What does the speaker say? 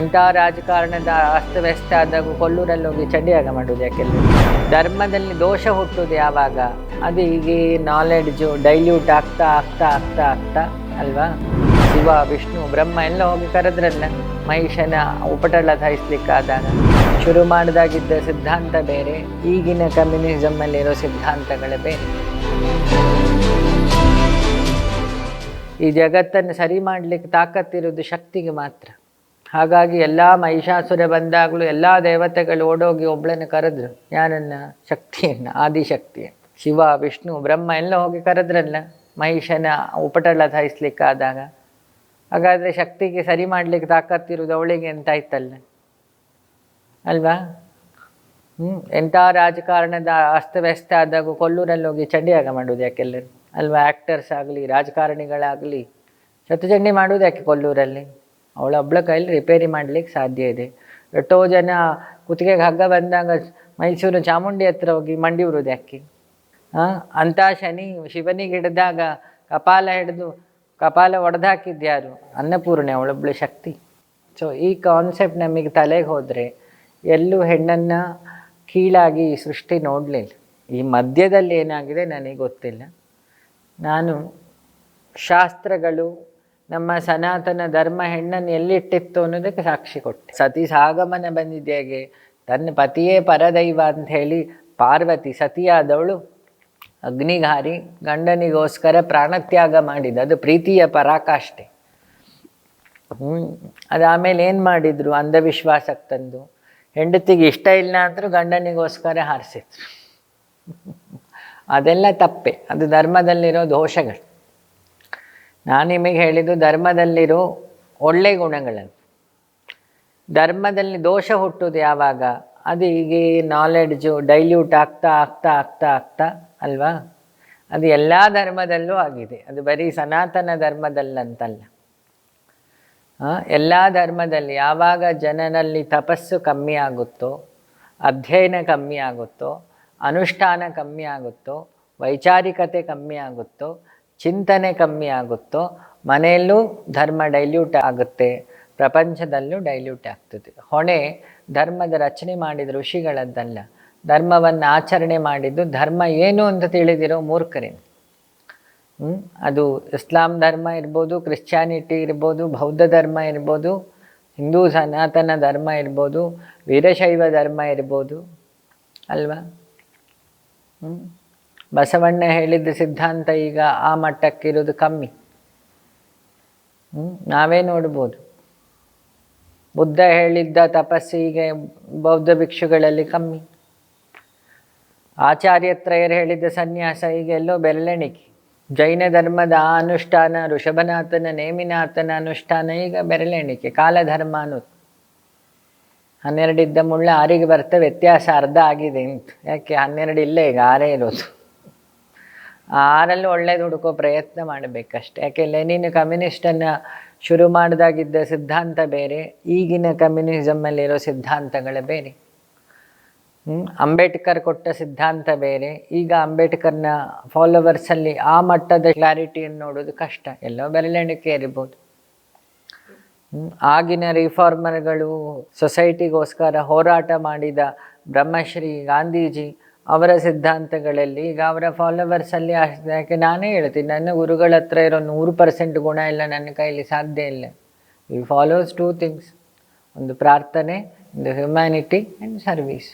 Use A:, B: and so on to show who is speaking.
A: ಎಂಥ ರಾಜಕಾರಣದ ಅಸ್ತವ್ಯಸ್ತ ಆದಾಗ ಕೊಲ್ಲೂರಲ್ಲಿ ಹೋಗಿ ಚಂಡಿಯಾಗ ಮಾಡುವುದು ಯಾಕೆಲ್ಲ ಧರ್ಮದಲ್ಲಿ ದೋಷ ಹುಟ್ಟುದು ಯಾವಾಗ? ಅದು ಈಗ ನಾಲೆಡ್ಜು ಡೈಲ್ಯೂಟ್ ಆಗ್ತಾ ಆಗ್ತಾ ಆಗ್ತಾ ಆಗ್ತಾ, ಅಲ್ವಾ? ಶಿವ, ವಿಷ್ಣು, ಬ್ರಹ್ಮ ಎಲ್ಲ ಹೋಗಿ ಕರೆದ್ರಲ್ಲ, ಮಹಿಷನ ಉಪಟಳ ಧರಿಸ್ಲಿಕ್ಕಾದಾಗ. ಶುರು ಮಾಡಿದಾಗಿದ್ದ ಸಿದ್ಧಾಂತ ಬೇರೆ, ಈಗಿನ ಕಮ್ಯುನಿಸಮ್ಮಲ್ಲಿರೋ ಸಿದ್ಧಾಂತಗಳೇ ಬೇರೆ. ಈ ಜಗತ್ತನ್ನು ಸರಿ ಮಾಡಲಿಕ್ಕೆ ತಾಕತ್ತಿರೋದು ಶಕ್ತಿಗೆ ಮಾತ್ರ. ಹಾಗಾಗಿ ಎಲ್ಲ ಮಹಿಷಾಸುರ ಬಂದಾಗಲೂ ಎಲ್ಲ ದೇವತೆಗಳು ಓಡೋಗಿ ಒಬ್ಬಳನ್ನು ಕರೆದ್ರು. ಯಾರನ್ನು? ಶಕ್ತಿಯನ್ನು ಆದಿಶಕ್ತಿ ಶಿವ, ವಿಷ್ಣು, ಬ್ರಹ್ಮ ಎಲ್ಲ ಹೋಗಿ ಕರೆದ್ರಲ್ಲ, ಮಹಿಷನ ಉಪಟಳ ಧರಿಸ್ಲಿಕ್ಕಾದಾಗ ಹಾಗಾದರೆ ಶಕ್ತಿಗೆ ಸರಿ ಮಾಡಲಿಕ್ಕೆ ತಾಕತ್ತಿರುವುದು ಅವಳಿಗೆ ಅಂತ ಆಯ್ತಲ್ಲ. ಅಲ್ವಾ? ಹ್ಞೂ ಎಂಥ ರಾಜಕಾರಣದ ಅಸ್ತವ್ಯಸ್ತ ಆದಾಗ ಕೊಲ್ಲೂರಲ್ಲಿ ಹೋಗಿ ಚಂಡಿಯಾಗ ಮಾಡೋದು ಯಾಕೆಲ್ಲರೂ? ಅಲ್ವಾ? ಆ್ಯಕ್ಟರ್ಸ್ ಆಗಲಿ, ರಾಜಕಾರಣಿಗಳಾಗಲಿ ಶತಚಂಡಿ ಮಾಡೋದು ಯಾಕೆ ಕೊಲ್ಲೂರಲ್ಲಿ? ಅವಳ ಕೈಯಲ್ಲಿ ರಿಪೇರಿ ಮಾಡಲಿಕ್ಕೆ ಸಾಧ್ಯ ಇದೆ. ಎಷ್ಟೋ ಜನ ಕುತ್ತಿಗೆಗೆ ಹಗ್ಗ ಬಂದಾಗ ಮೈಸೂರು ಚಾಮುಂಡಿ ಹತ್ರ ಹೋಗಿ ಮಂಡಿ ಉರುದು ಹಾಂ ಅಂಥ ಶನಿ ಶಿವನಿಗೆ ಹಿಡಿದಾಗ ಕಪಾಲ ಹಿಡಿದು ಕಪಾಲ ಒಡೆದಾಕಿದ್ಯಾರು ಅನ್ನಪೂರ್ಣೆ ಅವಳೊಬ್ಬಳ ಶಕ್ತಿ. ಸೊ ಈ ಕಾನ್ಸೆಪ್ಟ್ ನಮಗೆ ತಲೆಗೆ ಹೋದರೆ ಎಲ್ಲೂ ಹೆಣ್ಣನ್ನು ಕೀಳಾಗಿ ಈ ಸೃಷ್ಟಿ ನೋಡಲಿಲ್ಲ. ಈ ಮಧ್ಯದಲ್ಲಿ ಏನಾಗಿದೆ ನನಗೆ ಗೊತ್ತಿಲ್ಲ. ನಾನು ಶಾಸ್ತ್ರಗಳು ನಮ್ಮ ಸನಾತನ ಧರ್ಮ ಹೆಣ್ಣನ್ನು ಎಲ್ಲಿಟ್ಟಿತ್ತು ಅನ್ನೋದಕ್ಕೆ ಸಾಕ್ಷಿ ಕೊಟ್ಟೆ. ಸತಿ ಸಾಗಮನ ಬಂದಿದ್ದೇಗೆ ತನ್ನ ಪತಿಯೇ ಪರದೈವ ಅಂತ ಹೇಳಿ ಪಾರ್ವತಿ ಸತಿಯಾದವಳು ಅಗ್ನಿಗಾರಿ ಗಂಡನಿಗೋಸ್ಕರ ಪ್ರಾಣತ್ಯಾಗ ಮಾಡಿದ ಅದು ಪ್ರೀತಿಯ ಪರಾಕಾಷ್ಠೆ. ಹ್ಞೂ ಅದಾಮೇಲೆ ಏನು ಮಾಡಿದರು ಅಂಧವಿಶ್ವಾಸಕ್ಕೆ ತಂದು ಹೆಂಡತಿಗೆ ಇಷ್ಟ ಇಲ್ಲ ಅಂದರೂ ಗಂಡನಿಗೋಸ್ಕರ ಹಾರಿಸಿದ್ರು. ಅದೆಲ್ಲ ತಪ್ಪೆ. ಅದು ಧರ್ಮದಲ್ಲಿರೋ ದೋಷಗಳು. ನಾನು ನಿಮಗೆ ಹೇಳಿದ್ದು ಧರ್ಮದಲ್ಲಿರೋ ಒಳ್ಳೆ ಗುಣಗಳನ್ನು ಧರ್ಮದಲ್ಲಿ ದೋಷ ಹುಟ್ಟುದು ಯಾವಾಗ? ಅದು ಹೀಗೆ ನಾಲೆಡ್ಜು ಡೈಲ್ಯೂಟ್ ಆಗ್ತಾ ಆಗ್ತಾ ಆಗ್ತಾ ಆಗ್ತಾ ಅಲ್ವಾ? ಅದು ಎಲ್ಲ ಧರ್ಮದಲ್ಲೂ ಆಗಿದೆ. ಅದು ಬರೀ ಸನಾತನ ಧರ್ಮದಲ್ಲಂತಲ್ಲ. ಎಲ್ಲ ಧರ್ಮದಲ್ಲಿ ಯಾವಾಗ ಜನನಲ್ಲಿ ತಪಸ್ಸು ಕಮ್ಮಿ ಆಗುತ್ತೋ, ಅಧ್ಯಯನ ಕಮ್ಮಿ ಆಗುತ್ತೋ, ಅನುಷ್ಠಾನ ಕಮ್ಮಿ ಆಗುತ್ತೋ, ವೈಚಾರಿಕತೆ ಕಮ್ಮಿ ಆಗುತ್ತೋ ಚಿಂತನೆ ಕಮ್ಮಿ ಆಗುತ್ತೋ, ಮನೆಯಲ್ಲೂ ಧರ್ಮ ಡೈಲ್ಯೂಟ್ ಆಗುತ್ತೆ, ಪ್ರಪಂಚದಲ್ಲೂ ಡೈಲ್ಯೂಟ್ ಆಗ್ತದೆ ಹೊಣೆ ಧರ್ಮದ ರಚನೆ ಮಾಡಿದ ಋಷಿಗಳದ್ದಲ್ಲ ಧರ್ಮವನ್ನು ಆಚರಣೆ ಮಾಡಿದ್ದು ಧರ್ಮ ಏನು ಅಂತ ತಿಳಿದಿರೋ ಮೂರ್ಖರೇನು ಹ್ಮ್? ಅದು ಇಸ್ಲಾಂ ಧರ್ಮ ಇರ್ಬೋದು ಕ್ರಿಶ್ಚಾನಿಟಿ ಇರ್ಬೋದು, ಬೌದ್ಧ ಧರ್ಮ ಇರ್ಬೋದು, ಹಿಂದೂ ಸನಾತನ ಧರ್ಮ ಇರ್ಬೋದು, ವೀರಶೈವ ಧರ್ಮ ಇರ್ಬೋದು, ಅಲ್ವಾ ಹ್ಮ್? ಬಸವಣ್ಣ ಹೇಳಿದ ಸಿದ್ಧಾಂತ ಈಗ ಆ ಮಟ್ಟಕ್ಕಿರೋದು ಕಮ್ಮಿ? ನಾವೇ ನೋಡ್ಬೋದು. ಬುದ್ಧ ಹೇಳಿದ್ದ ತಪಸ್ಸಿಗೆ ಬೌದ್ಧ ಭಿಕ್ಷುಗಳಲ್ಲಿ ಕಮ್ಮಿ. ಆಚಾರ್ಯತ್ರಯರು ಹೇಳಿದ್ದ ಸನ್ಯಾಸ ಈಗ ಎಲ್ಲೋ ಬೆರಳೆಣಿಕೆ. ಜೈನ ಧರ್ಮದ ಆ ಅನುಷ್ಠಾನ, ಋಷಭನಾಥನ ನೇಮಿನಾಥನ ಅನುಷ್ಠಾನ ಈಗ ಬೆರಳೆಣಿಕೆ, ಕಾಲಧರ್ಮ ಅನ್ನೋದು. ಹನ್ನೆರಡಿದ್ದ ಮುಳ್ಳ ಆರಿಗೆ ಬರ್ತಾ ವ್ಯತ್ಯಾಸ ಅರ್ಧ ಆಗಿದೆ ಅಂತ. ಯಾಕೆ ಹನ್ನೆರಡು ಇಲ್ಲೇ ಈಗ, ಆರೇ ಇರೋದು. ಆರಲ್ಲಿ ಒಳ್ಳೇದು ಹುಡುಕೋ ಪ್ರಯತ್ನ ಮಾಡಬೇಕಷ್ಟೆ ಯಾಕೆ ಲೆನಿನ್ ಕಮ್ಯುನಿಸ್ಟನ್ನು ಶುರು ಮಾಡಿದಾಗಿದ್ದ ಸಿದ್ಧಾಂತ ಬೇರೆ, ಈಗಿನ ಕಮ್ಯುನಿಸಮ್ಮಲ್ಲಿರೋ ಸಿದ್ಧಾಂತಗಳೇ ಬೇರೆ? ಅಂಬೇಡ್ಕರ್ ಕೊಟ್ಟ ಸಿದ್ಧಾಂತ ಬೇರೆ, ಈಗ ಅಂಬೇಡ್ಕರ್ನ ಫಾಲೋವರ್ಸಲ್ಲಿ ಆ ಮಟ್ಟದ ಕ್ಲಾರಿಟಿಯನ್ನು ನೋಡೋದು ಕಷ್ಟ ಎಲ್ಲೋ ಬೆರಳೆಣಿಕೆ ಇರ್ಬೋದು? ಆಗಿನ ರಿಫಾರ್ಮರ್ಗಳು ಸೊಸೈಟಿಗೋಸ್ಕರ ಹೋರಾಟ ಮಾಡಿದ ಬ್ರಹ್ಮಶ್ರೀ ಗಾಂಧೀಜಿ ಅವರ ಸಿದ್ಧಾಂತಗಳಲ್ಲಿ, ಈಗ ಅವರ ಫಾಲೋವರ್ಸಲ್ಲಿ ಅಷ್ಟು. ಯಾಕೆ ನಾನೇ ಹೇಳ್ತೀನಿ, ನನ್ನ ಗುರುಗಳ ಹತ್ರ ಇರೋ ನೂರು ಪರ್ಸೆಂಟ್ ಗುಣ ಎಲ್ಲ ನನ್ನ ಕೈಯಲ್ಲಿ ಸಾಧ್ಯ ಇಲ್ಲ. ವಿ ಫಾಲೋಸ್ ಟೂ ಥಿಂಗ್ಸ್ ಒಂದು ಪ್ರಾರ್ಥನೆ, ಒಂದು ಹ್ಯುಮ್ಯಾನಿಟಿ ಆ್ಯಂಡ್ ಸರ್ವೀಸ್